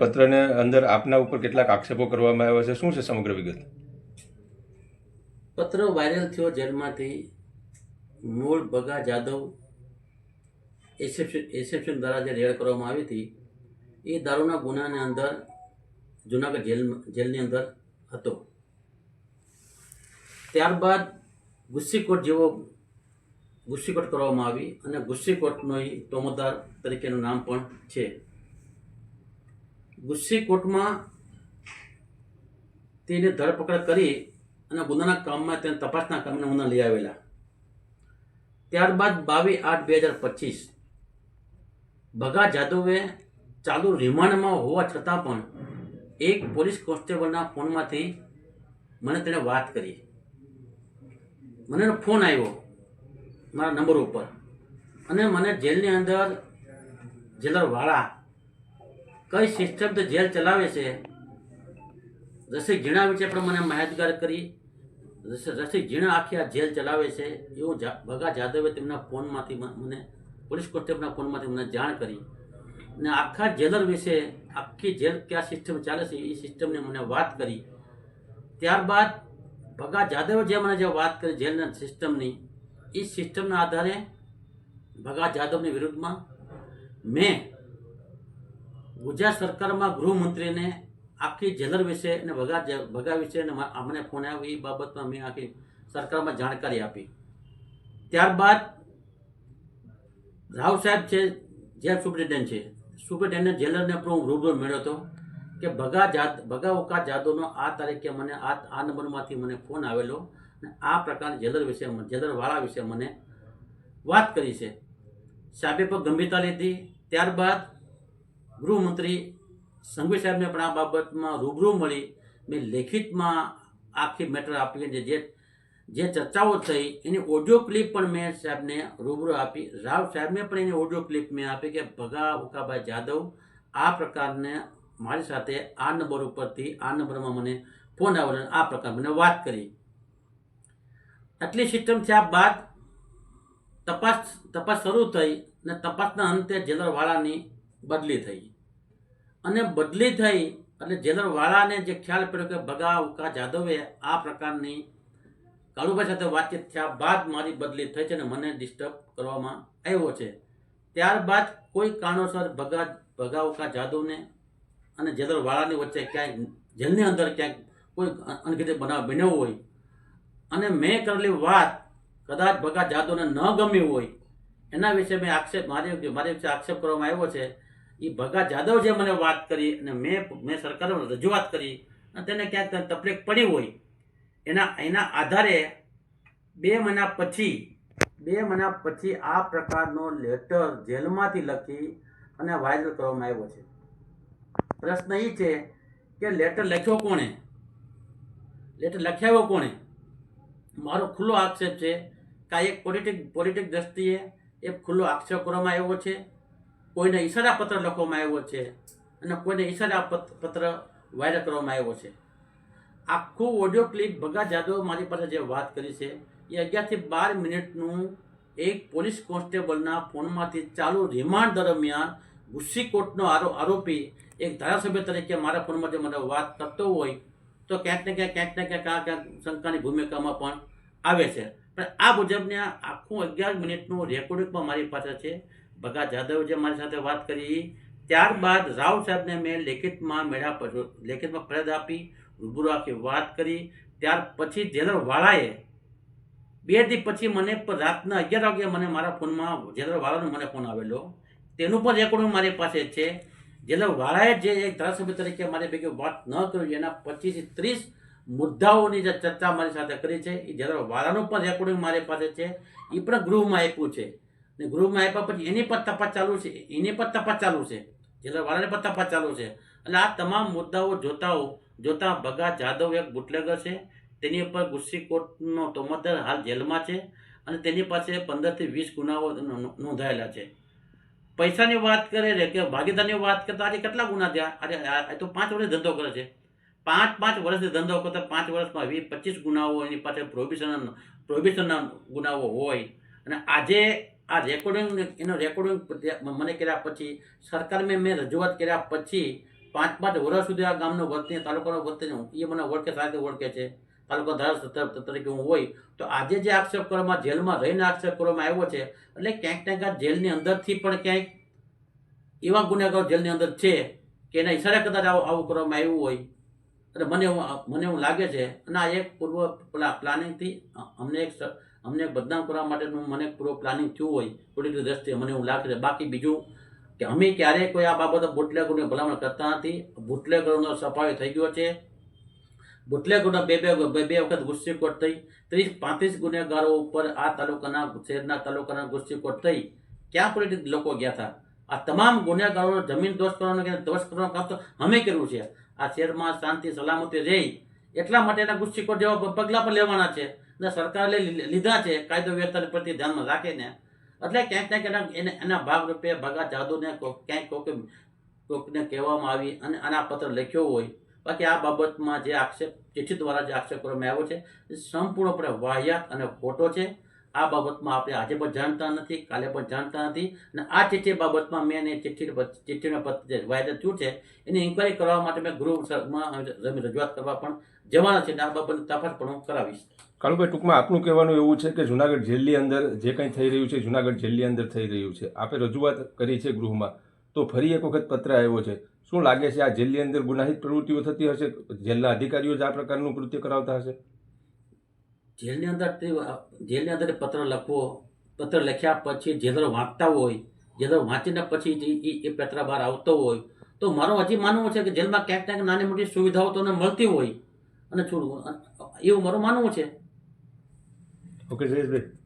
પત્રને અંદર આપના ઉપર કેટલાક આક્ષેપો કરવામાં આવ્યા છે? શું છે સમગ્ર વિગત? પત્ર વાયરલ થયો જેલમાંથી. મૂળ બગા જાદવ એસેપ્શન એસેપ્શન દ્વારા જે રેડ કરવામાં આવી હતી, એ દારૂના ગુનાની અંદર, જુનાગઢ જેલ જેલની અંદર હતો. ત્યારબાદ ગુસ્સીકોટ જેવો ગુસ્સીકોટ કરવામાં આવી અને ગુસ્સીકોટનો તોમદાર તરીકેનું નામ પણ છે. ગુસ્સીકોટમાં તેને ધરપકડ કરી અને ગુનાના કામમાં તેને તપાસના કામને ગુના લઈ આવેલા. ત્યારબાદ બાવીસ આઠ બે હજાર પચીસ ભગા જાદવે ચાલુ રિમાન્ડમાં હોવા છતાં પણ એક પોલીસ કોન્સ્ટેબલના ફોનમાંથી મને તેણે વાત કરી. મને ફોન આવ્યો મારા નંબર ઉપર અને મને જેલની અંદર જેલરવાળા કઈ સિસ્ટમ તો જેલ ચલાવે છે? રસિક ઝીણા વિશે પણ મને માહિતગાર કરી. રસી ઝીણા આખી આ જેલ ચલાવે છે. એવું ભગા જાદવે તેમના ફોનમાંથી મને, પોલીસ કોન્સ્ટેબલના ફોનમાંથી મને જાણ કરી. અને આખા જેલર વિશે, આખી જેલ કયા સિસ્ટમ ચાલે છે એ સિસ્ટમની મને વાત કરી. ત્યારબાદ ભગા જાદવે જે મને જે વાત કરી જેલના સિસ્ટમની એ સિસ્ટમના આધારે ભગા જાદવની વિરુદ્ધમાં મેં ગુજરાત સરકારમાં ગૃહમંત્રીને આખી જેલર વિશે અને ભગા ભગા વિશે અને અમને ફોન આવ્યો, એ બાબતમાં મેં આખી સરકારમાં જાણકારી આપી. ત્યારબાદ રાવ સાહેબ છે, જેલ સુપ્રિન્ટેન્ડન્ટ છે. સુપ્રિન્ટેન્ડન્ટ જેલરને પણ હું રૂબરૂ મળ્યો હતો કે ભગા જાદ, ભગા ઓકા જાદવનો આ તારીખે મને આ આ નંબરમાંથી મને ફોન આવેલો અને આ પ્રકારની જેલર વિશે જેલરવાળા વિશે મને વાત કરી છે. સાહેબે પણ ગંભીરતા લીધી. ત્યારબાદ ગૃહમંત્રી સંઘવી સાહેબને પણ આ બાબતમાં રૂબરૂ મળી મેં લેખિતમાં આખી મેટર આપી જે જે જે ચર્ચાઓ થઈ એની ઓડિયો ક્લિપ પણ મેં સાહેબને રૂબરૂ આપી. રાવ સાહેબને પણ એની ઓડિયો ક્લિપ મેં આપી કે ભગા ઉકાભાઈ જાદવ આ પ્રકારને મારી સાથે આ નંબર ઉપરથી આ નંબરમાં મને ફોન આવ્યો આ પ્રકાર મને વાત કરી. આટલી સિસ્ટમ થયા બાદ તપાસ તપાસ શરૂ થઈ અને તપાસના અંતે જેલરવાળાની બદલી થઈ. અને બદલી થઈ એટલે જેલરવાળાને જે ખ્યાલ પડ્યો કે ભગા ઉકા જાદવે આ પ્રકારની કાળુભાઈ સાથે વાતચીત થયા બાદ મારી બદલી થઈ છે અને મને ડિસ્ટર્બ કરવામાં આવ્યો છે. ત્યારબાદ કોઈ કારણોસર ભગા ભગા ઉકા જાદવને અને જેલરવાળાની વચ્ચે ક્યાંય, જેલની અંદર ક્યાંક કોઈ અનગીતે બનાવ બન્યો હોય અને મેં કરેલી વાત કદાચ ભગા જાદવને ન ગમી હોય એના વિશે મેં આક્ષેપ, મારી મારી વિશે આક્ષેપ કરવામાં આવ્યો છે. એ ભગા જાદવ જે મને વાત કરી અને મેં મેં સરકારમાં રજૂઆત કરી અને તેને ક્યાંક તકલીફ પડી હોય, એના એના આધારે બે મહિના પછી, બે મહિના પછી આ પ્રકારનો લેટર જેલમાંથી લખી અને વાયરલ કરવામાં આવ્યો છે. પ્રશ્ન એ છે કે લેટર લખ્યો કોણે? લેટર લખ્યાવ્યો કોણે? મારો ખુલ્લો આક્ષેપ છે કે આ એક પોલિટિક પોલિટિક દ્રષ્ટિએ એક ખુલ્લો આક્ષેપ કરવામાં આવ્યો છે. કોઈને ઈશારા પત્ર લખવામાં આવ્યો છે અને કોઈને ઈશારા પત- પત્ર વાયરલ કરવામાં આવ્યો છે. આખું ઓડિયો ક્લિપ ભગા જાદવ મારી પાસે જે વાત કરી છે, એ અગિયારથી બાર મિનિટનું એક પોલીસ કોન્સ્ટેબલના ફોનમાંથી ચાલુ રિમાન્ડ દરમિયાન ગુસ્સીકોટનો આરો, આરોપી એક ધારાસભ્ય તરીકે મારા ફોનમાં જે મને વાત કરતો હોય તો ક્યાંક ને ક્યાંક ક્યાંક ને ક્યાંક આ ક્યાંક શંકાની ભૂમિકામાં પણ આવે છે. પણ આ મુજબને આખું અગિયાર મિનિટનું રેકોર્ડિંગ પણ મારી પાસે છે. ભગા જાદવ જે મારી સાથે વાત કરી, ત્યારબાદ રાવ સાહેબને મેં લેખિતમાં મેળા લેખિતમાં ફરિયાદ આપી, રૂબરૂ આખી વાત કરી. ત્યાર પછી જેલરવાળાએ બે દી પછી મને રાતના અગિયાર વાગે મને મારા ફોનમાં, જેલરવાળાનો મને ફોન આવેલો. તેનું પણ રેકોર્ડ મારી પાસે છે. જેલરવાળાએ જે એક ધારાસભ્ય તરીકે મારી ભેગી વાત ન કરી, એના પચીસથી ત્રીસ મુદ્દાઓની જે ચર્ચા મારી સાથે કરી છે, એ જેલરવાળાનું પણ રેકોર્ડિંગ મારી પાસે છે. એ પણ ગૃહમાં આપ્યું છે. ને ગૃહમાં આપ્યા પછી એની પર તપાસ ચાલુ છે, એની પર તપાસ ચાલુ છે, જેલરવાળાની પર તપાસ ચાલુ છે. એટલે આ તમામ મુદ્દાઓ જોતાઓ જોતા ભગા જાદવ એક બુટલેગર છે, તેની ઉપર ગુસ્સી કોર્ટનો તોમતદાર હાલ જેલમાં છે અને તેની પાસે પંદરથી વીસ ગુનાઓ નોંધાયેલા છે. પૈસાની વાત કરે કે ભાગીદારની વાત કરતા આજે કેટલા ગુના થયા? અરે આ આ તો પાંચ વર્ષ ધંધો કરે છે. પાંચ પાંચ વર્ષથી ધંધો કરતા, પાંચ વર્ષમાં વીસ, પચીસ ગુનાઓ એની પાસે પ્રોહિબિશન પ્રોહિબિશનના ગુનાઓ હોય. અને આજે આ રેકોર્ડિંગ એનો રેકોર્ડિંગ મને કર્યા પછી સરકારમાં મેં રજૂઆત કર્યા પછી, પાંચ પાંચ વર્ષ સુધી આ ગામનો વતની તાલુકાનો વતની એ મને ઓળખે સાથે ઓળખે છે. તાલુકા ધારાસભ્ય તરીકે હું હોય, તો આજે જે આક્ષેપ કરવામાં, જેલમાં રહીને આક્ષેપ કરવામાં આવ્યો છે, એટલે ક્યાંક ને ક્યાંક જેલની અંદરથી પણ ક્યાંક એવા ગુનેગારો જેલની અંદર છે, કે એના ઈશારા કદાચ આવું આવું કરવામાં આવ્યું હોય. અને મને મને એવું લાગે છે, અને આ એક પૂર્વ પેલા, પ્લાનિંગથી અમને એક અમને બદનામ કરવા માટેનું મને પૂરો પ્લાનિંગ થયું હોય પોલિટિકલ દ્રષ્ટિએ મને એવું લાગે છે. બાકી બીજું કે અમે ક્યારેય કોઈ આ બાબતે બુટલેગોની ભલામણ કરતા નથી. બુટલેગોનો સફાયો થઈ ગયો છે. બુટલેગોના બે બે બે વખત ગુસ્સીકોટ થઈ. ત્રીસ પાંત્રીસ ગુનેગારો ઉપર આ તાલુકાના, શહેરના તાલુકાના ગુસ્સીકોટ થઈ. ક્યાં પોલિટિક લોકો ગયા હતા? આ તમામ ગુનેગારોનો જમીન દોષ કરવાનો કે દોષ કરવાનો કામ અમે કર્યું છે. આ શહેરમાં શાંતિ, સલામતી રહી. એટલા માટેના ગુસ્સીકોટ જેવા પગલાં પણ લેવાના છે. અને સરકારે લીધા છે, કાયદો વ્યવસ્થાને પ્રત્યે ધ્યાનમાં રાખીને. એટલે ક્યાંક ક્યાંક એના એને- એના ભાગરૂપે ભગા જાદુને ક્યાંક કોક કોકને કહેવામાં આવી અને આના પત્ર લખ્યો હોય. બાકી આ બાબતમાં જે આક્ષેપ ચિઠ્ઠી દ્વારા જે આક્ષેપ કરવામાં આવ્યો છે, એ સંપૂર્ણપણે વાહિયાત અને ખોટો છે. આ બાબતમાં આપણે આજે પણ જાણતા નથી, કાલે પણ જાણતા નથી. અને આ ચિઠ્ઠી બાબતમાં મેં એને ચિઠ્ઠી ચિઠ્ઠીનો પત્ર વાયદા થયું છે, એની ઇન્કવાયરી કરવા માટે મેં ગૃહમાં રજૂઆત કરવા પણ જવાના છે. અને આ બાબતની તપાસ પણ હું કરાવીશ. કાળુભાઈ ટૂંકમાં આપનું કહેવાનું એવું છે કે જુનાગઢ જેલની અંદર જે કંઈ થઈ રહ્યું છે, જુનાગઢ જેલની અંદર થઈ રહ્યું છે. આપે રજૂઆત કરી છે ગૃહમાં. તો ફરી એક વખત પત્ર આવ્યો છે. શું લાગે છે આ જેલની અંદર ગુનાહિત પ્રવૃત્તિઓ થતી હશે? જેલના અધિકારીઓ જ આ પ્રકારનું કૃત્ય કરાવતા હશે? જેલની અંદર તે જેલની અંદર પત્ર લખવો, પત્ર લખ્યા પછી જેલર વાંચતા હોય જેલર વાંચીને પછી એ પત્ર બહાર આવતો હોય, તો મારું હજી માનવું છે કે જેલમાં ક્યાંક ક્યાંક નાની મોટી સુવિધાઓ તમને મળતી હોય. અને છોડવું એવું મારું માનવું છે. ઓકે જયેશભાઈ.